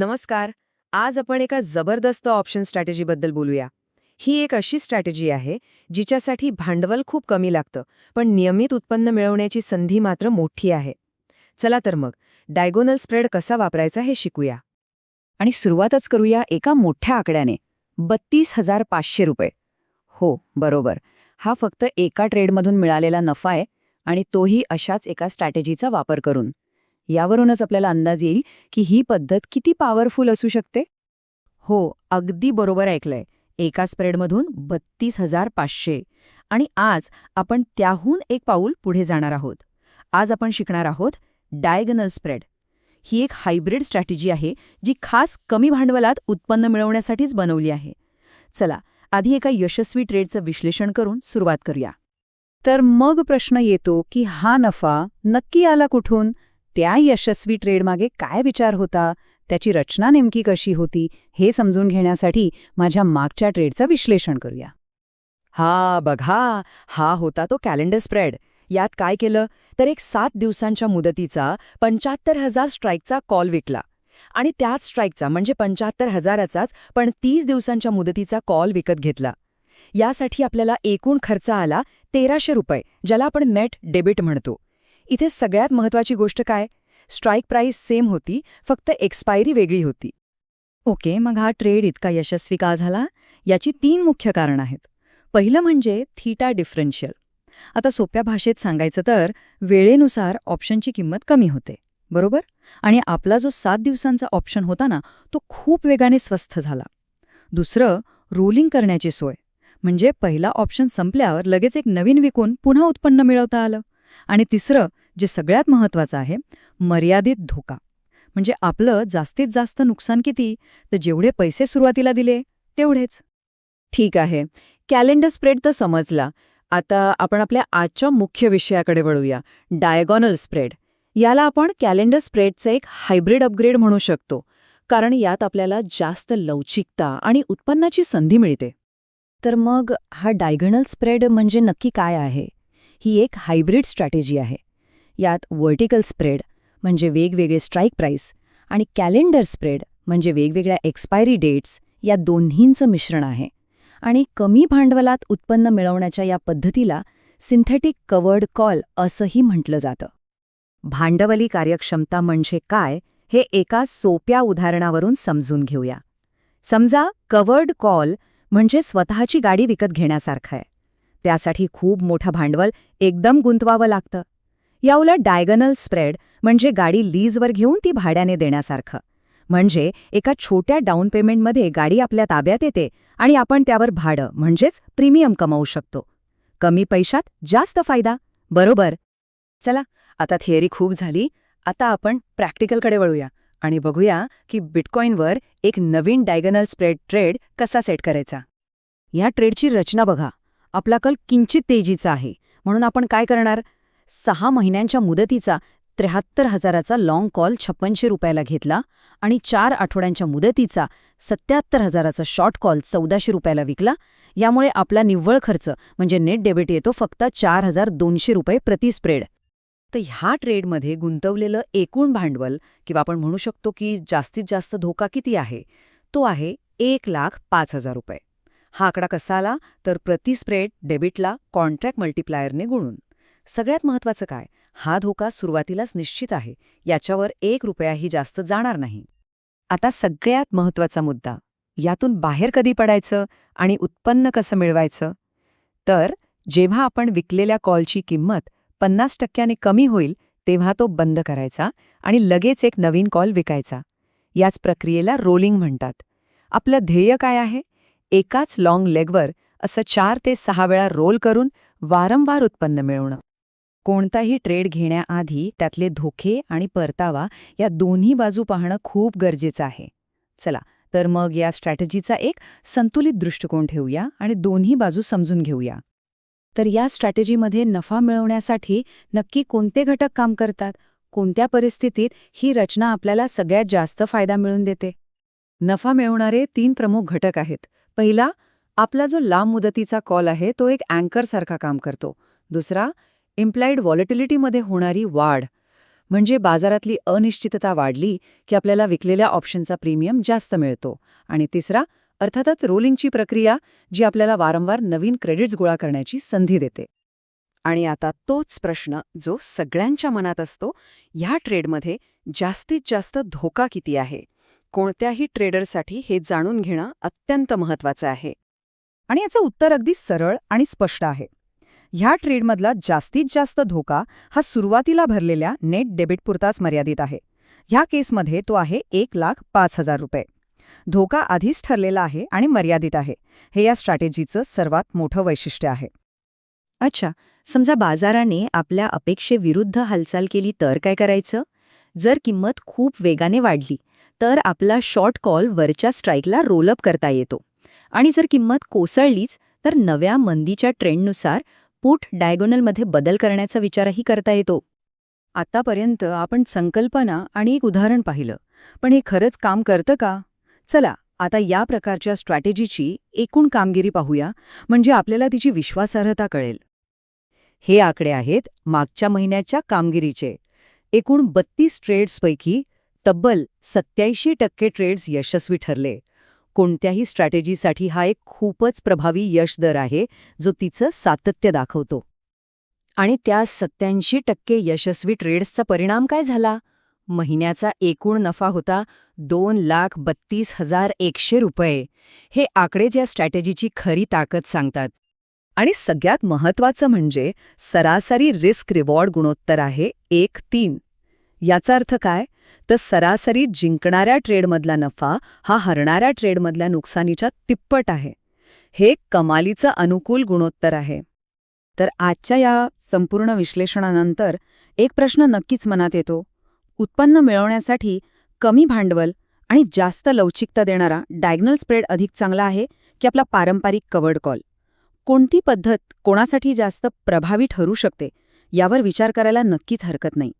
नमस्कार. आज आपण एका जबरदस्त ऑप्शन स्ट्रॅटेजीबद्दल बोलूया. ही एक अशी स्ट्रॅटेजी आहे जिच्यासाठी भांडवल खूप कमी लागतं पण नियमित उत्पन्न मिळवण्याची संधी मात्र मोठी आहे. चला तर मग डायगोनल स्प्रेड कसा वापरायचा हे शिकूया. आणि सुरुवातच करूया एका मोठ्या आकड्याने बत्तीस हजार पाचशे रुपये. हो बरोबर. हा फक्त एका ट्रेडमधून मिळालेला नफा आहे आणि तोही अशाच एका स्ट्रॅटेजीचा वापर करून. यावरूनच आपल्याला अंदाज येईल की ही पद्धत किती पॉवरफुल असू शकते. हो अगदी बरोबर ऐकलंय. एका स्प्रेडमधून बत्तीस हजार पाचशे. आणि आज आपण त्याहून एक पाऊल पुढे जाणार आहोत. आज आपण शिकणार आहोत डायगनल स्प्रेड ही एक हायब्रिड स्ट्रॅटेजी आहे जी खास कमी भांडवलात उत्पन्न मिळवण्यासाठीच बनवली आहे. चला आधी एका यशस्वी ट्रेडचं विश्लेषण करून सुरुवात करूया. तर मग प्रश्न येतो की हा नफा नक्की आला कुठून? त्या यशस्वी ट्रेडमागे काय विचार होता? त्याची रचना नेमकी कशी होती? हे समजून घेण्यासाठी माझ्या मागच्या ट्रेडचं विश्लेषण करूया. हा बघा. हा होता तो कॅलेंडर स्प्रेड. यात काय केलं? तर एक सात दिवसांच्या मुदतीचा पंच्याहत्तर हजार स्ट्राईकचा कॉल विकला. आणि त्याच स्ट्राईकचा म्हणजे पंच्याहत्तर हजाराचाच पण तीस दिवसांच्या मुदतीचा कॉल विकत घेतला. यासाठी आपल्याला एकूण खर्च आला तेराशे रुपये ज्याला आपण नेट डेबिट म्हणतो. इथे सगळ्यात महत्वाची गोष्ट काय? स्ट्राईक प्राईस सेम होती फक्त एक्सपायरी वेगळी होती. ओके मग हा ट्रेड इतका यशस्वी का झाला? याची तीन मुख्य कारण आहेत. पहिलं म्हणजे थीटा डिफरन्शियल. आता सोप्या भाषेत सांगायचं तर वेळेनुसार ऑप्शनची किंमत कमी होते बरोबर? आणि आपला जो सात दिवसांचा ऑप्शन होता ना तो खूप वेगाने स्वस्थ झाला. दुसरं रोलिंग करण्याची सोय. म्हणजे पहिला ऑप्शन संपल्यावर लगेच एक नवीन विकून पुन्हा उत्पन्न मिळवता आलं. आणि तिसरं जे सगळ्यात महत्त्वाचं आहे मर्यादित धोका. म्हणजे आपलं जास्तीत जास्त नुकसान किती तर जेवढे पैसे सुरुवातीला दिले तेवढेच. ठीक आहे. कॅलेंडर स्प्रेड तर समजला. आता आपण आपल्या आजच्या मुख्य विषयाकडे वळूया. Diagonal spread. याला आपण कॅलेंडर स्प्रेडचं एक हायब्रिड अपग्रेड म्हणू शकतो कारण यात आपल्याला जास्त लवचिकता आणि उत्पन्नाची संधी मिळते. तर मग हा डायगनल स्प्रेड म्हणजे नक्की काय आहे? ही एक हायब्रिड स्ट्रॅटेजी आहे. यात व्हर्टिकल स्प्रेड म्हणजे वेगवेगळे स्ट्राईक प्राईस आणि कॅलेंडर स्प्रेड म्हणजे वेगवेगळ्या एक्सपायरी डेट्स या दोन्हींचं मिश्रण आहे. आणि कमी भांडवलात उत्पन्न मिळवण्याच्या या पद्धतीला सिंथेटिक कवर्ड कॉल असंही म्हटलं जातं. भांडवली कार्यक्षमता म्हणजे काय हे एका सोप्या उदाहरणावरून समजून घेऊया. समजा कवर्ड कॉल म्हणजे स्वतःची गाडी विकत घेण्यासारखं आहे. त्यासाठी खूप मोठं भांडवल एकदम गुंतवावं लागतं. याउलट डायगनल स्प्रेड म्हणजे गाडी लीजवर घेऊन ती भाड्याने देण्यासारखं. म्हणजे एका छोट्या डाऊन पेमेंटमध्ये गाडी आपल्या ताब्यात येते आणि आपण त्यावर भाडं म्हणजेच प्रीमियम कमावू शकतो. कमी पैशात जास्त फायदा. बरोबर? चला आता थिअरी खूप झाली. आता आपण प्रॅक्टिकलकडे वळूया आणि बघूया की बिटकॉईनवर एक नवीन डायगनल स्प्रेड ट्रेड कसा सेट करायचा. या ट्रेडची रचना बघा. आपला कल किंचित तेजीचा आहे. म्हणून आपण काय करणार? सहा महिन्यांच्या मुदतीचा त्र्याहत्तर हजाराचा लाँग कॉल छप्पनशे रुपयाला घेतला आणि चार आठवड्यांच्या मुदतीचा सत्याहत्तर हजाराचा शॉर्ट कॉल चौदाशे रुपयाला विकला. यामुळे आपला निव्वळ खर्च म्हणजे नेट डेबिट येतो फक्त चार हजार दोनशे रुपये प्रति स्प्रेड तर ह्या ट्रेडमध्ये गुंतवलेलं एकूण भांडवल किंवा आपण म्हणू शकतो की जास्तीत जास्त धोका किती आहे? तो आहे एक लाख पाच हजार रुपये. हा आकडा कसा आला? तर प्रति स्प्रेड डेबिटला कॉन्ट्रॅक्ट मल्टिप्लायरने गुणून. सगळ्यात महत्त्वाचं काय? हा धोका सुरुवातीलाच निश्चित आहे. याच्यावर एक रुपयाही जास्त जाणार नाही. आता सगळ्यात महत्त्वाचा मुद्दा. यातून बाहेर कधी पडायचं आणि उत्पन्न कसं मिळवायचं? तर जेव्हा आपण विकलेल्या कॉलची किंमत पन्नास टक्क्याने कमी होईल तेव्हा तो बंद करायचा आणि लगेच एक नवीन कॉल विकायचा. याच प्रक्रियेला रोलिंग म्हणतात. आपलं ध्येय काय आहे? एकाच लाँग लेगवर असं चार ते सहा वेळा रोल करून वारंवार उत्पन्न मिळवणं. कोणताही ट्रेड घेण्याआधी त्यातले धोके आणि परतावा या दोन्ही बाजू पाहणं खूप गरजेचं आहे. चला तर मग या स्ट्रॅटेजीचा एक संतुलित दृष्टिकोन ठेवूया आणि दोन्ही बाजू समजून घेऊया. तर या स्ट्रॅटेजीमध्ये नफा मिळवण्यासाठी नक्की कोणते घटक काम करतात? कोणत्या परिस्थितीत ही रचना आपल्याला सगळ्यात जास्त फायदा मिळून देते? नफा मिळवणारे तीन प्रमुख घटक आहेत. पहिला आपला जो लांब मुदतीचा कॉल आहे तो एक अँकरसारखा काम करतो. दुसरा इम्प्लाइड व्हॉलेटिलिटीमध्ये होणारी वाढ. म्हणजे बाजारातली अनिश्चितता वाढली की आपल्याला विकलेल्या ऑप्शनचा प्रीमियम जास्त मिळतो. आणि तिसरा अर्थातच रोलिंगची प्रक्रिया जी आपल्याला वारंवार नवीन क्रेडिट्स गोळा करण्याची संधी देते. आणि आता तोच प्रश्न जो सगळ्यांच्या मनात असतो ह्या ट्रेडमध्ये जास्तीत जास्त धोका किती आहे? कोणत्याही ट्रेडरसाठी हे जाणून घेणं अत्यंत महत्वाचं आहे. आणि याचं उत्तर अगदी सरळ आणि स्पष्ट आहे. ह्या ट्रेडमधला जास्तीत जास्त धोका हा सुरुवातीला भरलेल्या नेट डेबिटपुरताच मर्यादित आहे. ह्या केसमध्ये तो आहे एक लाख पाच हजार रुपये. धोका आधीच ठरलेला आहे आणि मर्यादित आहे. हे या स्ट्रॅटेजीचं सर्वात मोठं वैशिष्ट्य आहे. अच्छा समजा बाजाराने आपल्या अपेक्षेविरुद्ध हालचाल केली तर काय करायचं? जर किंमत खूप वेगाने वाढली तर आपला शॉर्ट कॉल वरच्या स्ट्राईकला रोलअप करता येतो. आणि जर किंमत कोसळलीच तर नव्या मंदीच्या ट्रेंडनुसार पुट डायगोनलमध्ये बदल करण्याचा विचारही करता येतो. आतापर्यंत आपण संकल्पना आणि एक उदाहरण पाहिलं. पण हे खरंच काम करतं का? चला आता या प्रकारच्या स्ट्रॅटेजीची एकूण कामगिरी पाहूया म्हणजे आपल्याला तिची विश्वासार्हता कळेल. हे आकडे आहेत मागच्या महिन्याच्या कामगिरीचे. एकूण बत्तीस ट्रेड्सपैकी तब्बल सत्याऐंशी टक्के ट्रेड्स यशस्वी ठरले. कोणत्याही स्ट्रॅटेजीसाठी हा एक खूपच प्रभावी यश दर आहे जो तिचं सातत्य दाखवतो. आणि त्या सत्याऐंशी टक्के यशस्वी ट्रेड्सचा परिणाम काय झाला? महिन्याचा एकूण नफा होता दोन लाख बत्तीस हजार एकशे रुपये. हे आकडे ज्या स्ट्रॅटेजीची खरी ताकद सांगतात. आणि सगळ्यात महत्वाचं म्हणजे सरासरी रिस्क रिवॉर्ड गुणोत्तर आहे एक तीन. याचा अर्थ काय? तर सरासरी जिंकणाऱ्या ट्रेडमधला नफा हा हरणाऱ्या ट्रेडमधल्या नुकसानीच्या तिप्पट आहे. हे कमालीचं अनुकूल गुणोत्तर आहे. तर आजच्या या संपूर्ण विश्लेषणानंतर एक प्रश्न नक्कीच मनात येतो. उत्पन्न मिळवण्यासाठी कमी भांडवल आणि जास्त लवचिकता देणारा डायग्नल स्प्रेड अधिक चांगला आहे की आपला पारंपरिक कवर्ड कॉल? कोणती पद्धत कोणासाठी जास्त प्रभावी ठरू शकते? यावर विचार करायला नक्कीच हरकत नाही.